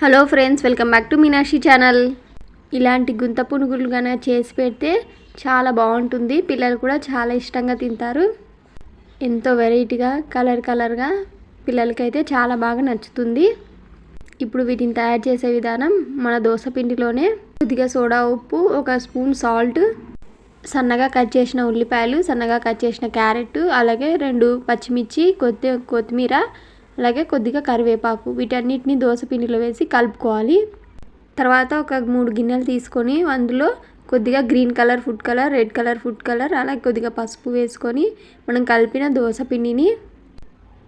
Hello friends welcome back to Meenakshi channel. ఇలాంటి గుంత పునుగులు కనుక చేసి పెడితే చాలా బాగుంటుంది. పిల్లలు కూడా చాలా ఇష్టంగా తింటారు. ఎంతో వెరైటీగా కలర్ కలర్గా పిల్లలకైతే చాలా బాగా నచ్చుతుంది. ఇప్పుడు వీటిని తయారు చేసే విధానం మన దోశ పిండిలోనే కొద్దిగా సోడా ఉప్పు ఒక స్పూన్ సాల్ట్ సన్నగా కట్ చేసిన ఉల్లిపాయలు సన్నగా కట్ చేసిన క్యారెట్ అలాగే రెండు పచ్చిమిర్చి కొత్తి కొత్తిమీర అలాగే కొద్దిగా కరివేపాకు వీటన్నిటిని దోశ పిండిలో వేసి కలుపుకోవాలి. తర్వాత ఒక మూడు గిన్నెలు తీసుకొని అందులో కొద్దిగా green colour food colour red colour food colour అలాగే కొద్దిగా పసుపు వేసుకొని మనం కలిపిన దోశ పిండిని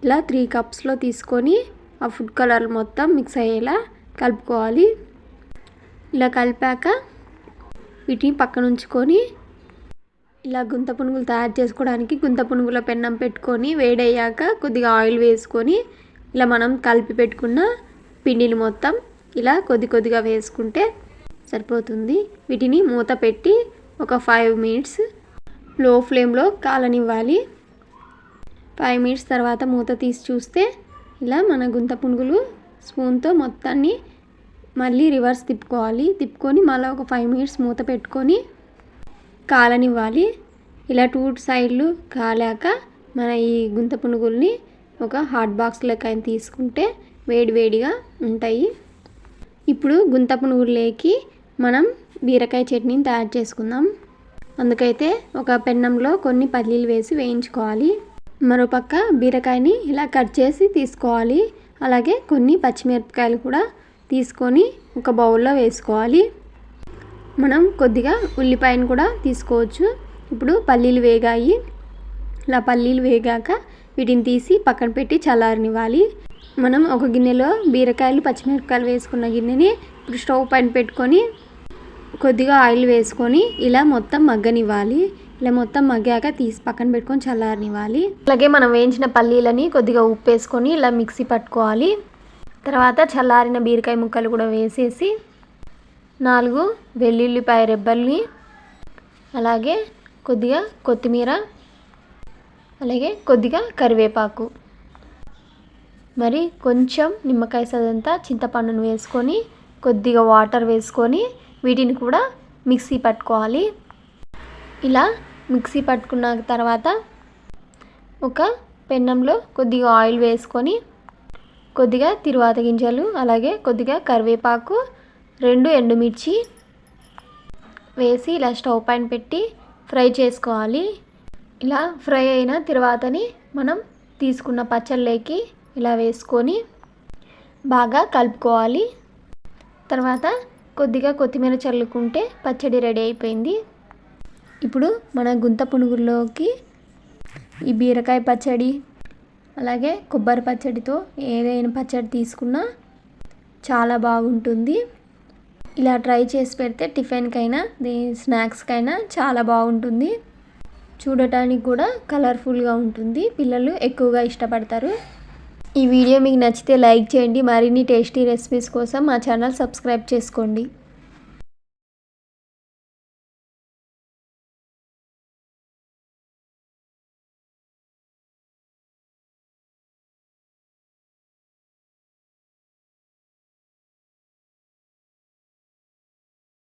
ఇలా త్రీ కప్స్లో తీసుకొని ఆ ఫుడ్ కలర్ మొత్తం మిక్స్ అయ్యేలా కలుపుకోవాలి. ఇలా కలిపాక వీటిని పక్కన ఉంచుకొని ఇలా గుంత పునుగులు తయారు చేసుకోవడానికి గుంత పునుగుల పెన్నం పెట్టుకొని వేడయ్యాక కొద్దిగా ఆయిల్ వేసుకొని ఇలా మనం కలిపి పెట్టుకున్న పిండిని మొత్తం ఇలా కొద్ది కొద్దిగా వేసుకుంటే సరిపోతుంది. వీటిని మూత పెట్టి ఒక ఫైవ్ మినిట్స్లో ఫ్లేమ్లో కాలనివ్వాలి. ఫైవ్ మినిట్స్ తర్వాత మూత తీసి చూస్తే ఇలా మన గుంత పునుగులు స్పూన్తో మొత్తాన్ని మళ్ళీ రివర్స్ తిప్పుకోవాలి. తిప్పుకొని మళ్ళీ ఒక ఫైవ్ మినిట్స్ మూత పెట్టుకొని కాలనివ్వాలి. ఇలా టూ సైడ్లు కాలాక మన ఈ గుంత పునుగుల్ని ఒక హాట్ బాక్స్లోకి అయిన తీసుకుంటే వేడి వేడిగా ఉంటాయి. ఇప్పుడు గుంత పునుగులేకి మనం బీరకాయ చట్నీని తయారు చేసుకుందాం. అందుకైతే ఒక పెన్నంలో కొన్ని పల్లీలు వేసి వేయించుకోవాలి. మరోపక్క బీరకాయని ఇలా కట్ చేసి తీసుకోవాలి. అలాగే కొన్ని పచ్చిమిరపకాయలు కూడా తీసుకొని ఒక బౌల్లో వేసుకోవాలి. మనం కొద్దిగా ఉల్లిపాయను కూడా తీసుకోవచ్చు. ఇప్పుడు పల్లీలు వేగాయి. ఇలా పల్లీలు వేగాక వీటిని తీసి పక్కన పెట్టి చల్లారనివ్వాలి. మనం ఒక గిన్నెలో బీరకాయలు పచ్చిమిరపకాయలు వేసుకున్న గిన్నెని ఇప్పుడు స్టవ్ పైన పెట్టుకొని కొద్దిగా ఆయిల్ వేసుకొని ఇలా మొత్తం మగ్గనివ్వాలి. ఇలా మొత్తం మగ్గాక తీసి పక్కన పెట్టుకొని చల్లారనివ్వాలి. అలాగే మనం వేయించిన పల్లీలని కొద్దిగా ఉప్పు వేసుకొని ఇలా మిక్సీ పట్టుకోవాలి. తర్వాత చల్లారిన బీరకాయ ముక్కలు కూడా వేసేసి నాలుగు వెల్లుల్లిపాయ రెబ్బల్ని అలాగే కొద్దిగా కొత్తిమీర అలాగే కొద్దిగా కరివేపాకు. మరి కొంచెం నిమ్మకాయ సదంతా చింతపండును వేసుకొని కొద్దిగా వాటర్ వేసుకొని వీటిని కూడా మిక్సీ పట్టుకోవాలి. ఇలా మిక్సీ పట్టుకున్న తర్వాత ఒక పెన్నంలో కొద్దిగా ఆయిల్ వేసుకొని కొద్దిగా తిరువాత గింజలు అలాగే కొద్దిగా కరివేపాకు రెండు ఎండుమిర్చి వేసి ఇలా స్టవ్ పైన పెట్టి ఫ్రై చేసుకోవాలి. ఇలా ఫ్రై అయిన తర్వాతని మనం తీసుకున్న పచ్చళ్ళకి ఇలా వేసుకొని బాగా కలుపుకోవాలి. తర్వాత కొద్దిగా కొత్తిమీర చల్లుకుంటే పచ్చడి రెడీ అయిపోయింది. ఇప్పుడు మన గుంత పునుగుల్లోకి ఈ బీరకాయ పచ్చడి అలాగే కొబ్బరి పచ్చడితో ఏదైనా పచ్చడి తీసుకున్నా చాలా బాగుంటుంది. ఇలా ట్రై చేసి పెడితే టిఫిన్కైనా స్నాక్స్కైనా చాలా బాగుంటుంది. చూడటానికి కూడా కలర్ఫుల్గా ఉంటుంది. పిల్లలు ఎక్కువగా ఇష్టపడతారు. ఈ వీడియో మీకు నచ్చితే లైక్ చేయండి. మరిన్ని టేస్టీ రెసిపీస్ కోసం మా ఛానల్ సబ్స్క్రైబ్ చేసుకోండి.